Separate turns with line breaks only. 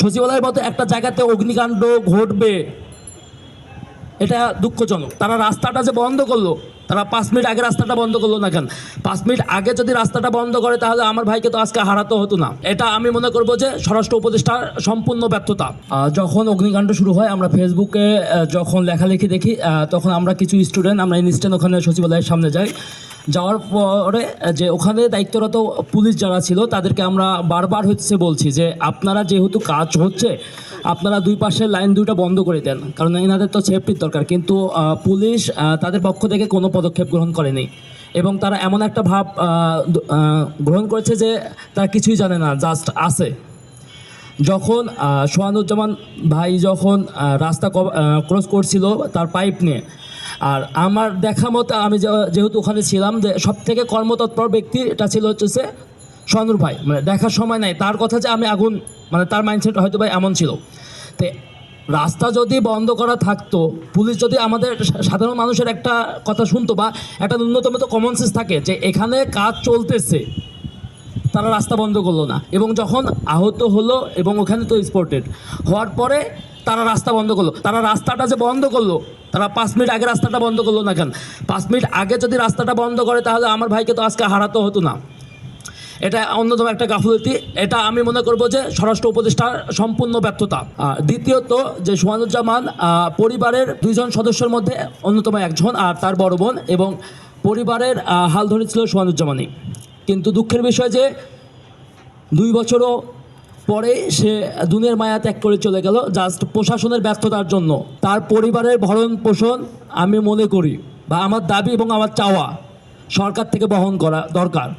সচিবালয়ের মতো একটা জায়গাতে অগ্নিকাণ্ড ঘটবে, এটা দুঃখজনক। তারা রাস্তাটা যে বন্ধ করল, তারা পাঁচ মিনিট আগে রাস্তাটা বন্ধ করল না কেন? পাঁচ মিনিট আগে যদি রাস্তাটা বন্ধ করে, তাহলে আমার ভাইকে তো আজকে হারাতে হতো না। এটা আমি মনে করব যে স্বরাষ্ট্র উপদেষ্টার সম্পূর্ণ ব্যর্থতা। যখন অগ্নিকাণ্ড শুরু হয়, আমরা ফেসবুকে যখন লেখালেখি দেখি তখন আমরা কিছু স্টুডেন্ট, আমরা ইনস্ট্যান্ট ওখানে সচিবালয়ের সামনে যাই। যাওয়ার পরে, যে ওখানে দায়িত্বরত পুলিশ যারা ছিল, তাদেরকে আমরা বারবার হচ্ছে বলছি যে, আপনারা যেহেতু কাজ হচ্ছে, আপনারা দুই পাশের লাইন দুইটা বন্ধ করে দেন। কারণ এনাদের তো সেফটির দরকার। কিন্তু পুলিশ তাদের পক্ষ থেকে কোনো পদক্ষেপ গ্রহণ করেনি। এবং তারা এমন একটা ভাব গ্রহণ করেছে যে, তারা কিছুই জানে না জাস্ট আছে। যখন সোহানুজ্জামান ভাই যখন রাস্তা ক্রস করছিল তার পাইপ নিয়ে আর আমার দেখা মতো আমি যেহেতু ওখানে ছিলাম, যে সব থেকে কর্মতৎপর ব্যক্তি এটা ছিল হচ্ছে সে সোহানুর ভাই। মানে দেখার সময় নাই। তার কথা যে আমি আগুন মানে তার মাইন্ডসেট হয়তো ভাই এমন ছিল। তো রাস্তা যদি বন্ধ করা থাকতো, পুলিশ যদি আমাদের সাধারণ মানুষের একটা কথা শুনতো বা একটা ন্যূনতম তো কমন সেন্স থাকে যে এখানে কাজ চলতেছে, তারা রাস্তা বন্ধ করল না। এবং যখন আহত হলো এবং ওখানে তো স্পোর্টেড হওয়ার পরে তারা রাস্তা বন্ধ করল। তারা রাস্তাটা যে বন্ধ করল, তারা পাঁচ মিনিট আগে রাস্তাটা বন্ধ করল না কেন? পাঁচ মিনিট আগে যদি রাস্তাটা বন্ধ করে, তাহলে আমার ভাইকে তো আজকে হারাতে হতো না। এটা অন্যতম একটা গাফলতি। এটা আমি মনে করব যে স্বরাষ্ট্র উপদেষ্টার সম্পূর্ণ ব্যর্থতা। দ্বিতীয়ত যে সোহানুজ্জামান পরিবারের দুইজন সদস্যের মধ্যে অন্যতম একজন আর তার বড় বোন এবং পরিবারের হাল ধরেছিল সোহানুজ্জামানই কিন্তু দুঃখের বিষয় যে দুই বছরও পরে সে দুনের মায়া ত্যাগ করে চলে গেল জাস্ট প্রশাসনের ব্যর্থতার জন্য। তার পরিবারের ভরণ পোষণ আমি মনে করি বা আমার দাবি এবং আমার চাওয়া সরকার থেকে বহন করা দরকার।